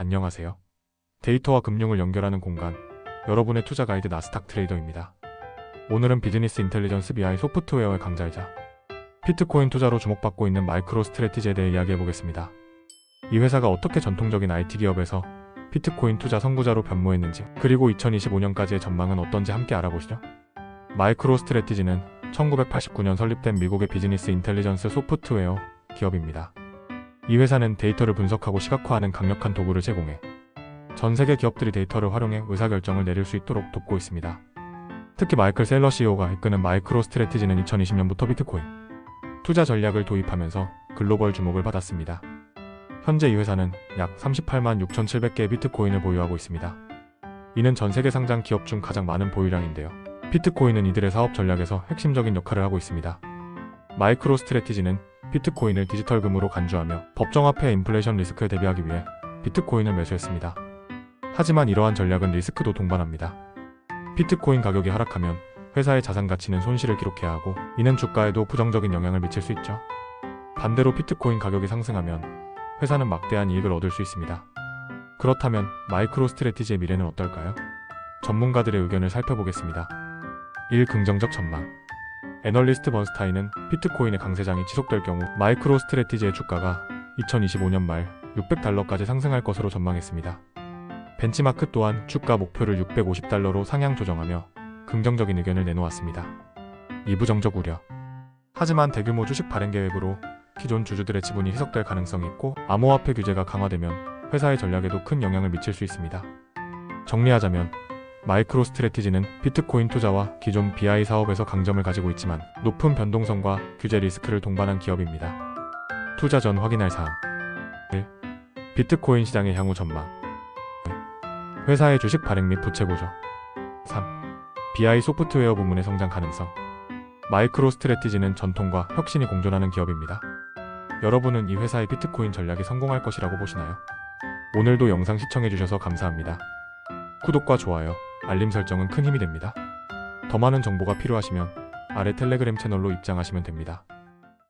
안녕하세요. 데이터와 금융을 연결하는 공간, 여러분의 투자 가이드 나스닥 트레이더입니다. 오늘은 비즈니스 인텔리전스 BI 소프트웨어의 강자이자 피트코인 투자로 주목받고 있는 마이크로 스트레티지에 대해 이야기해 보겠습니다. 이 회사가 어떻게 전통적인 IT 기업에서 피트코인 투자 선구자로 변모했는지, 그리고 2025년까지의 전망은 어떤지 함께 알아보시죠. 마이크로 스트레티지는 1989년 설립된 미국의 비즈니스 인텔리전스 소프트웨어 기업입니다. 이 회사는 데이터를 분석하고 시각화하는 강력한 도구를 제공해 전 세계 기업들이 데이터를 활용해 의사결정을 내릴 수 있도록 돕고 있습니다. 특히 마이클 셀러 CEO가 이끄는 마이크로 스트레티지는 2020년부터 비트코인 투자 전략을 도입하면서 글로벌 주목을 받았습니다. 현재 이 회사는 약 38만 6,700개의 비트코인을 보유하고 있습니다. 이는 전 세계 상장 기업 중 가장 많은 보유량인데요. 비트코인은 이들의 사업 전략에서 핵심적인 역할을 하고 있습니다. 마이크로 스트레티지는 비트코인을 디지털 금으로 간주하며 법정화폐 인플레이션 리스크에 대비하기 위해 비트코인을 매수했습니다. 하지만 이러한 전략은 리스크도 동반합니다. 비트코인 가격이 하락하면 회사의 자산 가치는 손실을 기록해야 하고 이는 주가에도 부정적인 영향을 미칠 수 있죠. 반대로 비트코인 가격이 상승하면 회사는 막대한 이익을 얻을 수 있습니다. 그렇다면 마이크로 스트레티지의 미래는 어떨까요? 전문가들의 의견을 살펴보겠습니다. 1. 긍정적 전망 애널리스트 번스타인은 비트코인의 강세장이 지속될 경우 마이크로 스트레티지의 주가가 2025년 말 600달러까지 상승할 것으로 전망했습니다. 벤치마크 또한 주가 목표를 650달러로 상향 조정하며 긍정적인 의견을 내놓았습니다. 2. 부정적 우려 하지만 대규모 주식 발행 계획으로 기존 주주들의 지분이 희석될 가능성이 있고 암호화폐 규제가 강화되면 회사의 전략에도 큰 영향을 미칠 수 있습니다. 정리하자면 마이크로 스트레티지는 비트코인 투자와 기존 BI 사업에서 강점을 가지고 있지만 높은 변동성과 규제 리스크를 동반한 기업입니다. 투자 전 확인할 사항 1. 비트코인 시장의 향후 전망 회사의 주식 발행 및 부채 구조 3. BI 소프트웨어 부문의 성장 가능성 마이크로 스트레티지는 전통과 혁신이 공존하는 기업입니다. 여러분은 이 회사의 비트코인 전략이 성공할 것이라고 보시나요? 오늘도 영상 시청해주셔서 감사합니다. 구독과 좋아요, 알림 설정은 큰 힘이 됩니다. 더 많은 정보가 필요하시면 아래 텔레그램 채널로 입장하시면 됩니다.